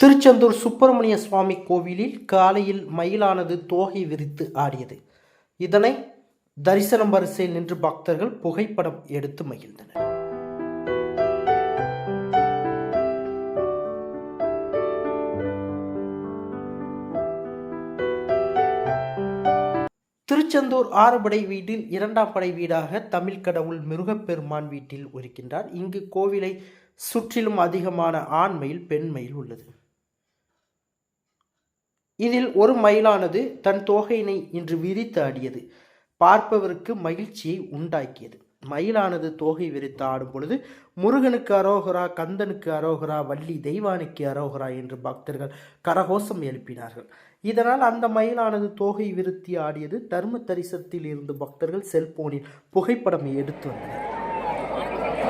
திருச்செந்தூர் சுப்பிரமணிய சுவாமி கோவிலில் காலையில் மயிலானது தோகை விரித்து ஆடியது. இதனை தரிசனம் வரிசையில் நின்று பக்தர்கள் புகைப்படம் எடுத்து மகிழ்ந்தனர். திருச்செந்தூர் ஆறுபடை வீட்டில் இரண்டாம் படை வீடாக தமிழ் கடவுள் மிருகப்பெருமான் வீட்டில் இருக்கின்றார் இங்கு கோவிலை சுற்றிலும் அதிகமான ஆண் மயில் பெண் மயில் உள்ளது. இதில் ஒரு மயிலானது தன் தோகையினை இன்று விரித்து ஆடியது. பார்ப்பவருக்கு மகிழ்ச்சியை உண்டாக்கியது. மயிலானது தோகை விரித்து ஆடும் பொழுது முருகனுக்கு அரோகரா கந்தனுக்கு அரோகரா வள்ளி தெய்வானுக்கு அரோகரா என்று பக்தர்கள் கரகோஷம் எழுப்பினார்கள். இதனால் அந்த மயிலானது தோகை விருத்தி ஆடியது தர்ம தரிசனத்தில் இருந்து பக்தர்கள் செல்போனில் புகைப்படம் எடுத்து வந்தனர்.